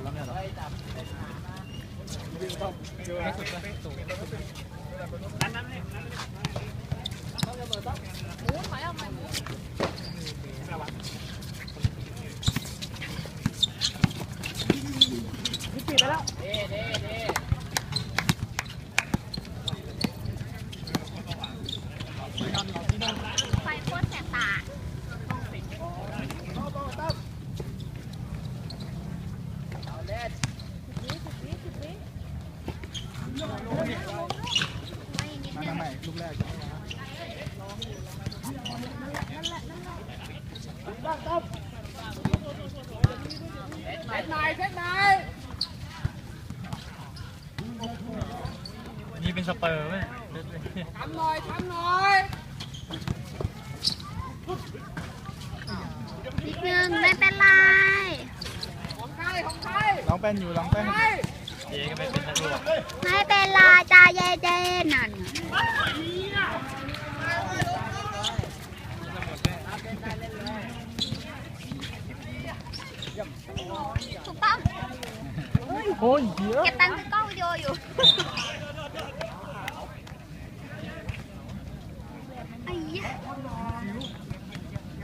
นแล้วเนี่ยเหรอไฟโคตรแสบตา ม่ไม่ไม่ลูกแรกนี่เป็นสเปอร์ไหมนิดนึงไม่เป็นไรร้องเป็นอยู่ร้องเป็นเจ๊ก็ไม่เป็น ไม่เป็นไรใจเย็นๆนั่นถูกต้องโอ้ยเยอะเก็บตังค์ซื้อกล้องวิดีโออยู่ไอ้เหี้ย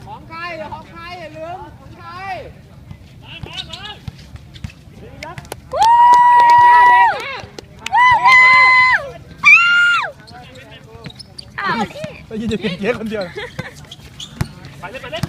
ของใครเดี๋ยวของใครอย่าลืมของใคร วู้อ้าวนี่ได้ยินแต่เสียงเจ๊คนเดียวไปเล่นไปเล่น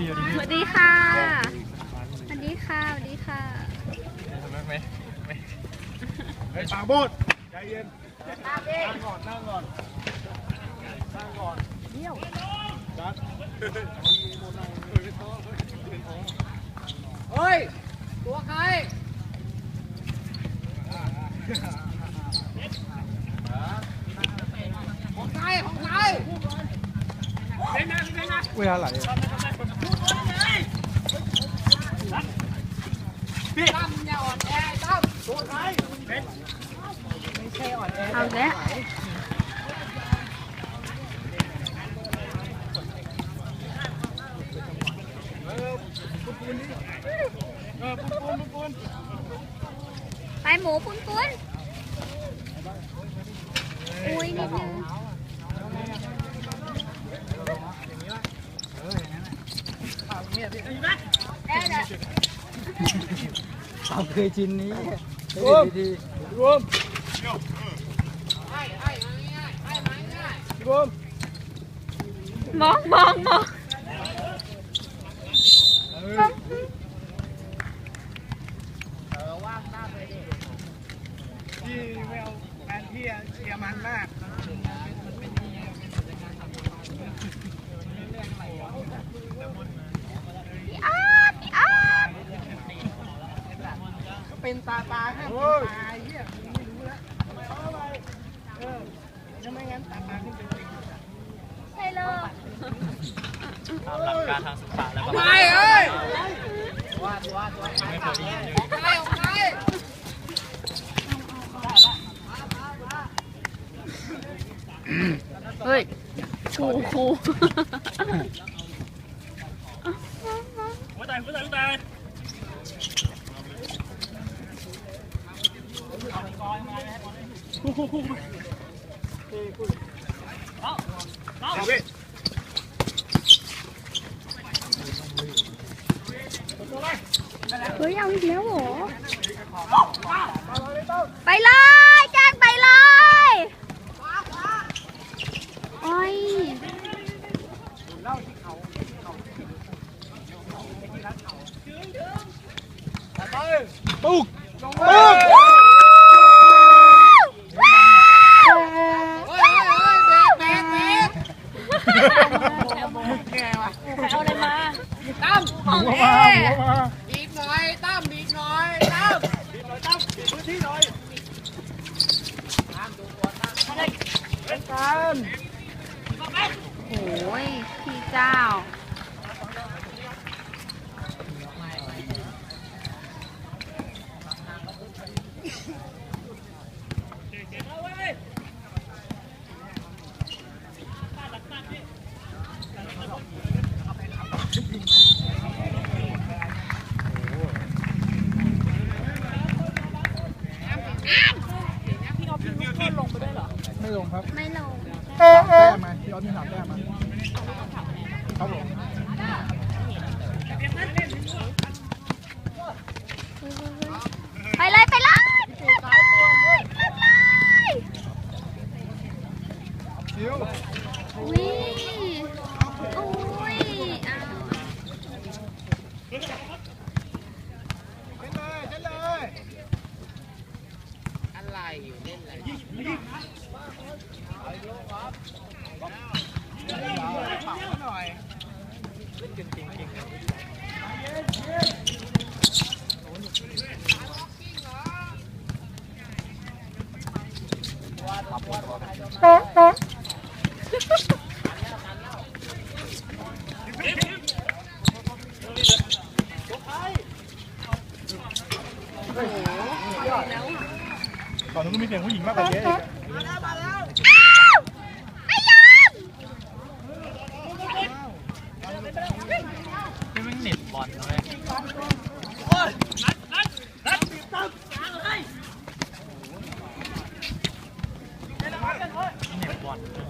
พี่บอยบาวพี่ไม่เข้าใช่เด็กก่อนเด็กก่อนว่างจ้ะมองพี่เอาดิสพี่วัสดีค่ะ สวัสดีค่ะ สวัสดีค่ะ ทำไมไม่ไม่ไอ้ปากโบดใจเย็นนั่งดินั่งก่อนนั่งก่อนนั่งก่อนเดี่ยวจัดเฮ้ย ตัวใคร ของใคร ของใคร เวลาไหล ตั้มอย่าอ่อนแอตั้มตัวใครเอาแล้วเออปุ้นปุ้นปุ้นไปหมูปุ้นปุ้นอุ้ยนิด นึงความเคยชินนี้รวมรวมให้ให้มาง่ายให้มาง่ายรวมมองมองมอง พี่ไม่เอาแฟนพี่อะเชียร์มันมาก พี่อาร์ตพี่อาร์ต เป็นตาตาห้ามโอ้ยตายเหี้ยไม่รู้แล้วเอาอะไรเออยังไม่งั้นตาตาขึ้นเป็นจริงใช่เลยตามหลักการทางศึกษาแล้วก็ไม่เอ้ยไม่เคยได้ยินเลยของใครของใครเฮ้ยครูครูหัวตายหัวตายหัวตาย เฮ้ยเอาอีกแล้วเหรอ ไปเลยแจ้งไปเลยโอ้ยปุ๊กเฮ้ ที่หน่อยเล่นกันโอ้ยพี่เจ้า ไม่ลงครับไม่ลง แต้มมาพี่ออสมีสามแต้มมาครับผม ฝั่งนู้นก็มีเสียงผู้หญิงมากกว่าเยอะ one.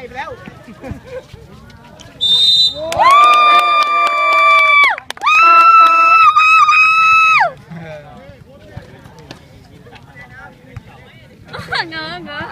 ไปแล้วเงอะเงอะ